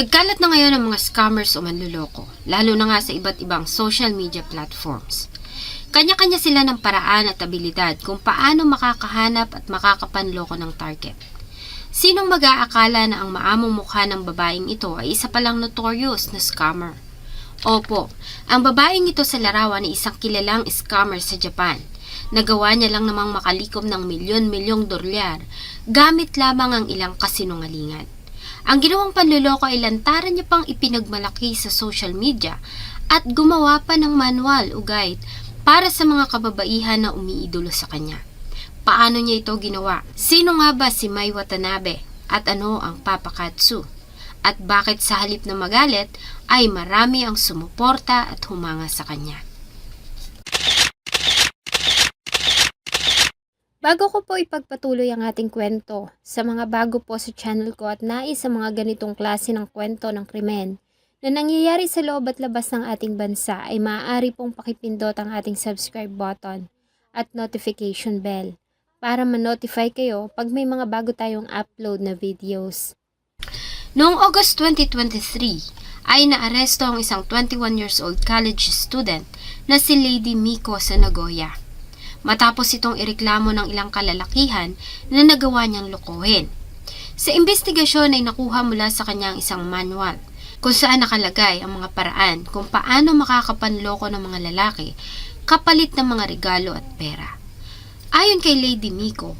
Nagkalat na ngayon ang mga scammers o manluloko, lalo na nga sa iba't ibang social media platforms. Kanya-kanya sila ng paraan at abilidad kung paano makakahanap at makakapanloko ng target. Sinong mag-aakala na ang maamong mukha ng babaeng ito ay isa palang notorious na scammer? Opo, ang babaeng ito sa larawan ay isang kilalang scammer sa Japan. Nagawa niya lang namang makalikom ng milyon-milyong dolyar gamit lamang ang ilang kasinungalingan. Ang ginawang panluloko ay lantaran niya pang ipinagmalaki sa social media at gumawa pa ng manual o guide para sa mga kababaihan na umiidolo sa kanya. Paano niya ito ginawa? Sino nga ba si Mai Watanabe? At ano ang papakatsu? At bakit sa halip na magalit ay marami ang sumuporta at humanga sa kanya? Bago ko po ipagpatuloy ang ating kwento, sa mga bago po sa channel ko at nais sa mga ganitong klase ng kwento ng krimen na nangyayari sa loob at labas ng ating bansa ay maaari pong pakipindot ang ating subscribe button at notification bell para ma-notify kayo pag may mga bago tayong upload na videos. Noong August 2023 ay naaresto ang isang 21 years old college student na si Lady Miko sa Nagoya. Matapos itong ireklamo ng ilang kalalakihan na nagawa niyang lokohin. Sa investigasyon ay nakuha mula sa kanyang isang manual kung saan nakalagay ang mga paraan kung paano makakapanloko ng mga lalaki kapalit ng mga regalo at pera. Ayon kay Lady Miko,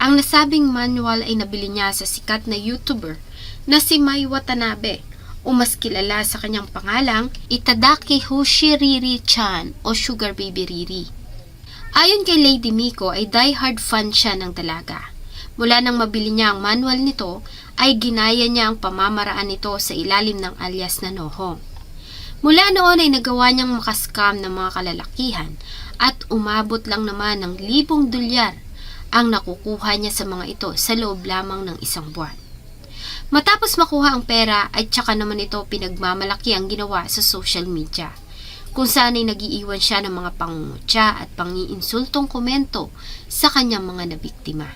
ang nasabing manual ay nabili niya sa sikat na YouTuber na si Mai Watanabe o mas kilala sa kanyang pangalang Itadaki Hoshiriri-chan o Sugar Baby Riri. Ayon kay Lady Miko ay die-hard fan siya ng dalaga. Mula nang mabili niya ang manual nito, ay ginaya niya ang pamamaraan nito sa ilalim ng alias na Nohong. Mula noon ay nagawa niyang makascam ng mga kalalakihan at umabot lang naman ng libong dolyar ang nakukuha niya sa mga ito sa loob lamang ng isang buwan. Matapos makuha ang pera ay tsaka naman ito pinagmamalaki ang ginawa sa social media kung saan ay nagiiwan siya ng mga pangungutya at pangiinsultong komento sa kanyang mga nabiktima.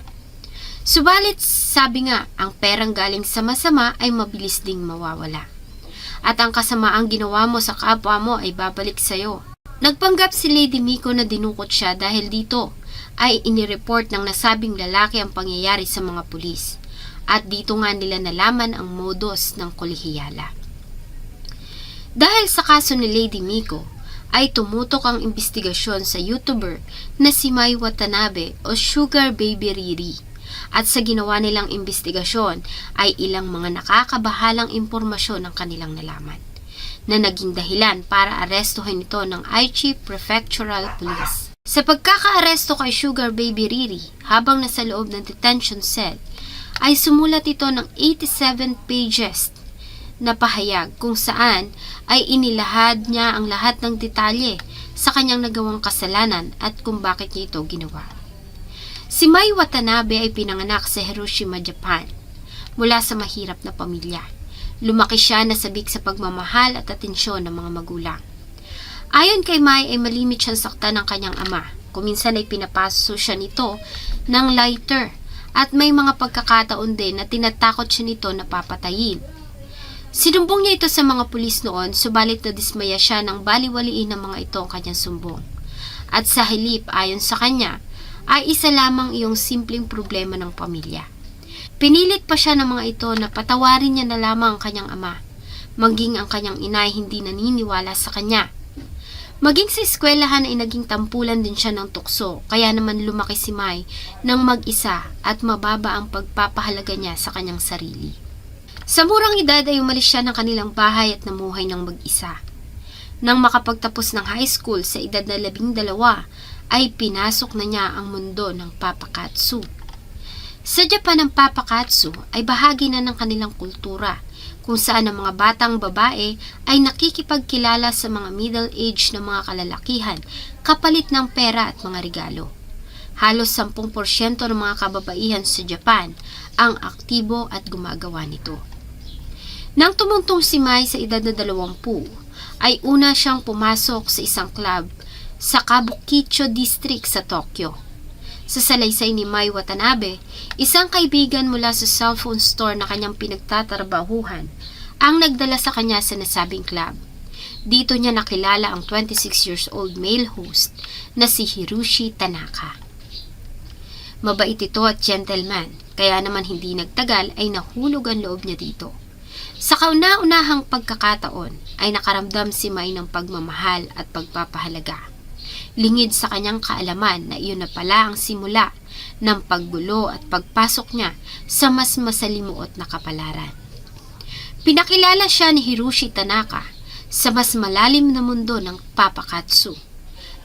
Subalit, sabi nga, ang perang galing sa masama ay mabilis ding mawawala. At ang kasamaang ginawa mo sa kapwa mo ay babalik sa'yo. Nagpanggap si Lady Miko na dinukot siya dahil dito ay inireport ng nasabing lalaki ang pangyayari sa mga pulis. At dito nga nila nalaman ang modus ng kolehiyala. Dahil sa kaso ni Lady Miko, ay tumutok ang investigasyon sa YouTuber na si Mai Watanabe o Sugar Baby Riri. At sa ginawa nilang investigasyon ay ilang mga nakakabahalang impormasyon ang kanilang nalaman na naging dahilan para arestuhin ito ng Aichi Prefectural Police. Sa pagkakaaresto kay Sugar Baby Riri habang nasa loob ng detention cell, ay sumulat ito ng 87 pages na pahayag kung saan ay inilahad niya ang lahat ng detalye sa kanyang nagawang kasalanan at kung bakit niya ito ginawa. Si Mai Watanabe ay pinanganak sa Hiroshima, Japan, mula sa mahirap na pamilya. Lumaki siya na sabik sa pagmamahal at atensyon ng mga magulang. Ayon kay Mai ay malimit siyang saktan ng kanyang ama. Kuminsan ay pinapaso siya nito ng lighter at may mga pagkakataon din na tinatakot siya nito na papatayin. Sinumbong niya ito sa mga pulis noon, subalit na dismaya siya nang baliwaliin ng mga ito ang kanyang sumbong. At sa halip, ayon sa kanya, ay isa lamang iyong simpleng problema ng pamilya. Pinilit pa siya ng mga ito na patawarin niya na lamang ang kanyang ama, maging ang kanyang ina hindi naniniwala sa kanya. Maging sa eskwelahan ay naging tampulan din siya ng tukso, kaya naman lumaki si Mai ng mag-isa at mababa ang pagpapahalaga niya sa kanyang sarili. Sa murang edad ay umalis siya ng kanilang bahay at namuhay ng mag-isa. Nang makapagtapos ng high school sa edad na labing dalawa, ay pinasok na niya ang mundo ng papakatsu. Sa Japan ang papakatsu ay bahagi na ng kanilang kultura, kung saan ang mga batang babae ay nakikipagkilala sa mga middle age na mga kalalakihan kapalit ng pera at mga regalo. Halos 10% ng mga kababaihan sa Japan ang aktibo at gumagawa nito. Nang tumuntong si Mai sa edad na 20, ay una siyang pumasok sa isang club sa Kabukicho District sa Tokyo. Sa salaysay ni Mai Watanabe, isang kaibigan mula sa cellphone store na kanyang pinagtatrabahuhan ang nagdala sa kanya sa nasabing club. Dito niya nakilala ang 26 years old male host na si Hiroshi Tanaka. Mabait ito at gentleman, kaya naman hindi nagtagal ay nahulog ang loob niya dito. Sa kauna-unahang pagkakataon ay nakaramdam si Mai ng pagmamahal at pagpapahalaga. Lingid sa kanyang kaalaman na iyon na pala ang simula ng paggulo at pagpasok niya sa mas masalimuot na kapalaran. Pinakilala siya ni Hiroshi Tanaka sa mas malalim na mundo ng papakatsu.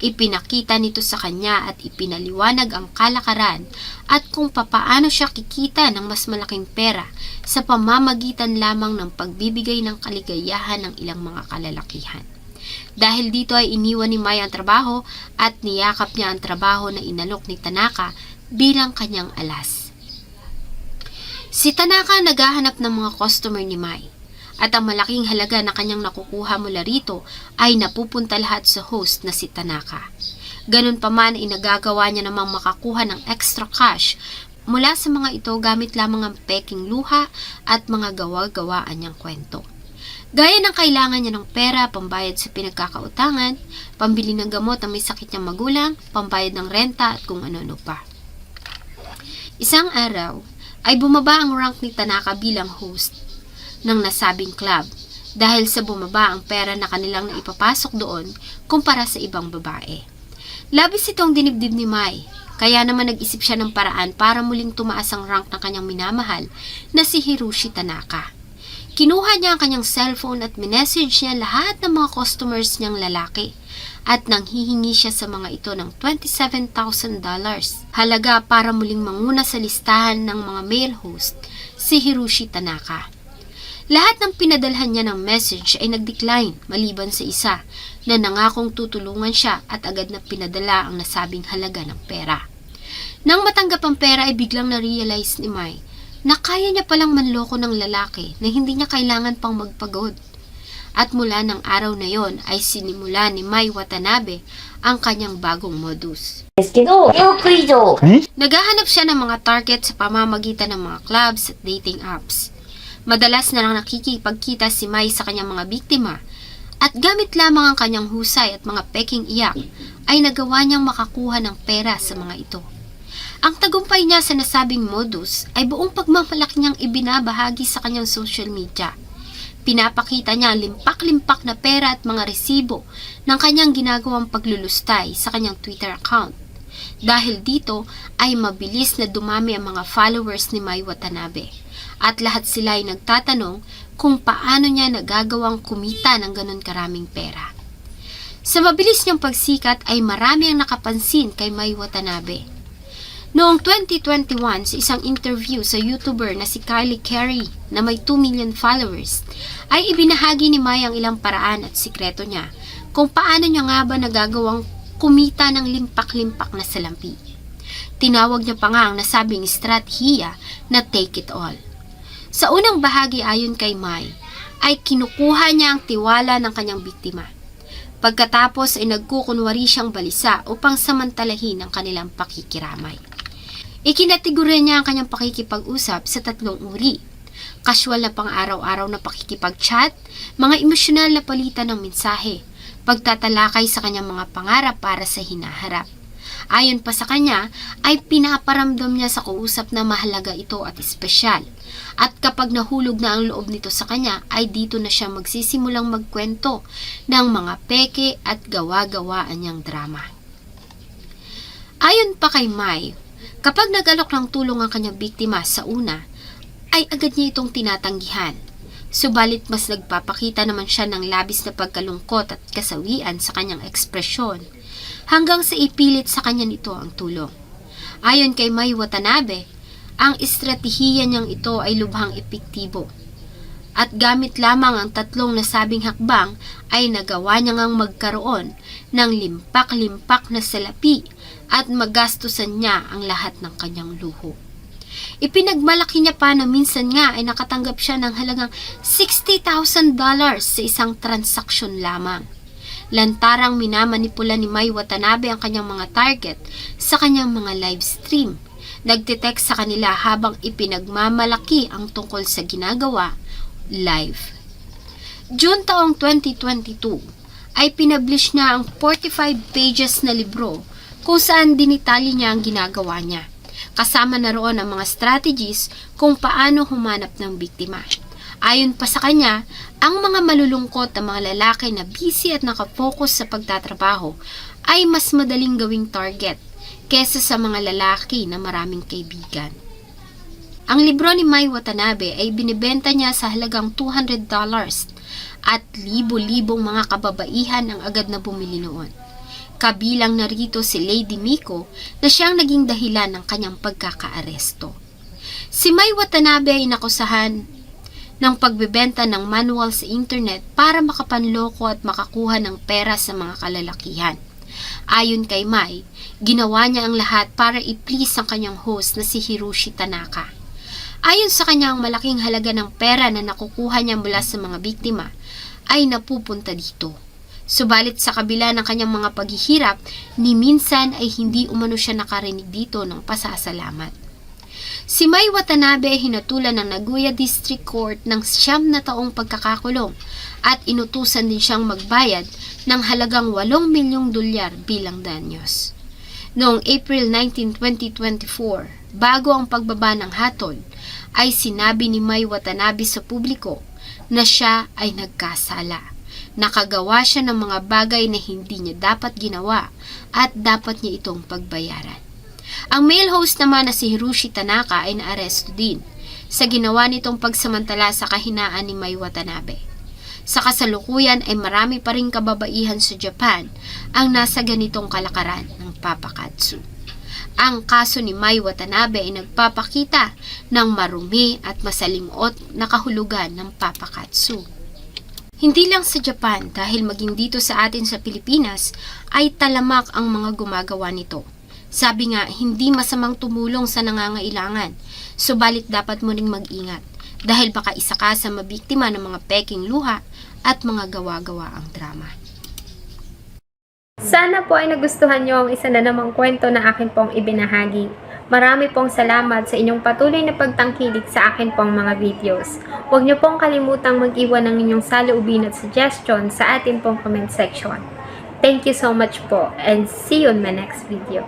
Ipinakita nito sa kanya at ipinaliwanag ang kalakaran at kung papaano siya kikita ng mas malaking pera sa pamamagitan lamang ng pagbibigay ng kaligayahan ng ilang mga kalalakihan. Dahil dito ay iniwan ni Mai ang trabaho at niyakap niya ang trabaho na inalok ni Tanaka bilang kanyang alas. Si Tanaka naghahanap ng mga customer ni Mai at ang malaking halaga na kanyang nakukuha mula rito ay napupunta lahat sa host na si Tanaka. Ganun pa man ay nagagawa niya namang makakuha ng extra cash mula sa mga ito gamit lamang ang peking luha at mga gawa-gawaan niyang kwento. Gaya ng kailangan niya ng pera, pambayad sa pinagkakautangan, pambili ng gamot na may sakit niyang magulang, pambayad ng renta at kung ano-ano pa. Isang araw ay bumaba ang rank ni Tanaka bilang host ng nasabing club dahil sa bumaba ang pera na kanilang naipapasok doon kumpara sa ibang babae. Labis itong dinibdib ni Mai, kaya naman nag-isip siya ng paraan para muling tumaas ang rank ng kanyang minamahal na si Hiroshi Tanaka. Kinuha niya ang kanyang cellphone at minessage niya lahat ng mga customers niyang lalaki at nang hihingi siya sa mga ito ng $27,000 halaga para muling manguna sa listahan ng mga male host si Hiroshi Tanaka. Lahat ng pinadalhan niya ng message ay nag-decline maliban sa isa na nangakong tutulungan siya at agad na pinadala ang nasabing halaga ng pera. Nang matanggap ang pera ay biglang na-realize ni Mai na kaya niya palang manloko ng lalaki na hindi niya kailangan pang magpagod. At mula ng araw na yon ay sinimula ni Mai Watanabe ang kanyang bagong modus. Naghahanap siya ng mga target sa pamamagitan ng mga clubs at dating apps. Madalas na lang nakikipagkita si Mai sa kanyang mga biktima at gamit lamang ang kanyang husay at mga peking iyak ay nagawa niyang makakuha ng pera sa mga ito. Ang tagumpay niya sa nasabing modus ay buong pagmamalaki niyang ibinabahagi sa kanyang social media. Pinapakita niya limpak-limpak na pera at mga resibo ng kanyang ginagawang paglulustay sa kanyang Twitter account. Dahil dito ay mabilis na dumami ang mga followers ni Mai Watanabe at lahat sila ay nagtatanong kung paano niya nagagawang kumita ng ganun karaming pera. Sa mabilis niyang pagsikat ay marami ang nakapansin kay Mai Watanabe. Noong 2021, sa isang interview sa YouTuber na si Kylie Carey na may 2 million followers, ay ibinahagi ni Mai ang ilang paraan at sikreto niya kung paano niya nga ba nagagawang kumita ng limpak-limpak na salampi. Tinawag niya pa nga ang nasabing estratehiya na take it all. Sa unang bahagi ayon kay Mai, ay kinukuha niya ang tiwala ng kanyang biktima. Pagkatapos ay nagkukunwari siyang balisa upang samantalahin ang kanilang pakikiramay. Ikinatigurya niya ang kanyang pakikipag-usap sa tatlong uri. Casual na pang-araw-araw na pakikipag-chat, mga emosyonal na palitan ng mensahe, pagtatalakay sa kanyang mga pangarap para sa hinaharap. Ayon pa sa kanya, ay pinaparamdam niya sa kausap na mahalaga ito at espesyal. At kapag nahulog na ang loob nito sa kanya, ay dito na siya magsisimulang magkwento ng mga peke at gawa-gawaan niyang drama. Ayon pa kay Mai, kapag nagalok ng tulong ang kanyang biktima sa una, ay agad niya itong tinatanggihan. Subalit mas nagpapakita naman siya ng labis na pagkalungkot at kasawian sa kanyang ekspresyon hanggang sa ipilit sa kanya nito ang tulong. Ayon kay Mai Watanabe, ang estratehiya niyang ito ay lubhang epektibo. At gamit lamang ang tatlong nasabing hakbang ay nagawa niya ngang magkaroon ng limpak-limpak na salapi at magastusan niya ang lahat ng kanyang luho. Ipinagmalaki niya pa na minsan nga ay nakatanggap siya ng halagang $60,000 sa isang transaksyon lamang. Lantarang minamanipula ni Mai Watanabe ang kanyang mga target sa kanyang mga live stream. Nagtitext sa kanila habang ipinagmamalaki ang tungkol sa ginagawa live. June taong 2022 ay pinablish niya ang 45 pages na libro kung saan dinitalye niya ang ginagawa niya. Kasama na roon ang mga strategies kung paano humanap ng biktima. Ayon pa sa kanya, ang mga malulungkot na mga lalaki na busy at nakafocus sa pagtatrabaho ay mas madaling gawing target kesa sa mga lalaki na maraming kaibigan. Ang libro ni Mai Watanabe ay binibenta niya sa halagang $200 at libo-libong mga kababaihan ang agad na bumili noon. Kabilang narito si Lady Miko na siyang naging dahilan ng kanyang pagkakaaresto. Si Mai Watanabe ay nakusahan ng pagbebenta ng manual sa internet para makapanloko at makakuha ng pera sa mga kalalakihan. Ayon kay Mai, ginawa niya ang lahat para i-please ang kanyang host na si Hiroshi Tanaka. Ayon sa kanya, ang malaking halaga ng pera na nakukuha niya mula sa mga biktima ay napupunta dito. Subalit sa kabila ng kanyang mga paghihirap, ni minsan ay hindi umano siya nakarinig dito ng pasasalamat. Si Mai Watanabe hinatulan ng Nagoya District Court ng siyam na taong pagkakakulong at inutusan din siyang magbayad ng halagang 8 milyong dolyar bilang danyos. Noong April 19, 2024, bago ang pagbaba ng hatol, ay sinabi ni Mai Watanabe sa publiko na siya ay nagkasala. Nakagawa siya ng mga bagay na hindi niya dapat ginawa at dapat niya itong pagbayaran. Ang male host naman na si Hiroshi Tanaka ay naaresto din sa ginawa nitong pagsamantala sa kahinaan ni Mai Watanabe. Sa kasalukuyan ay marami pa rin kababaihan sa Japan ang nasa ganitong kalakaran ng papakatsu. Ang kaso ni Mai Watanabe ay nagpapakita ng marumi at masalimot na kahulugan ng papakatsu. Hindi lang sa Japan dahil maging dito sa atin sa Pilipinas ay talamak ang mga gumagawa nito. Sabi nga, hindi masamang tumulong sa nangangailangan, subalit dapat mo ring mag-ingat dahil baka isa ka sa mabiktima ng mga peking luha at mga gawa-gawa ang drama. Sana po ay nagustuhan nyo ang isa na namang kwento na akin pong ibinahagi. Marami pong salamat sa inyong patuloy na pagtangkilik sa akin pong mga videos. Huwag nyo pong kalimutang mag-iwan ng inyong saloobin at suggestion sa atin pong comment section. Thank you so much po and see you in my next video.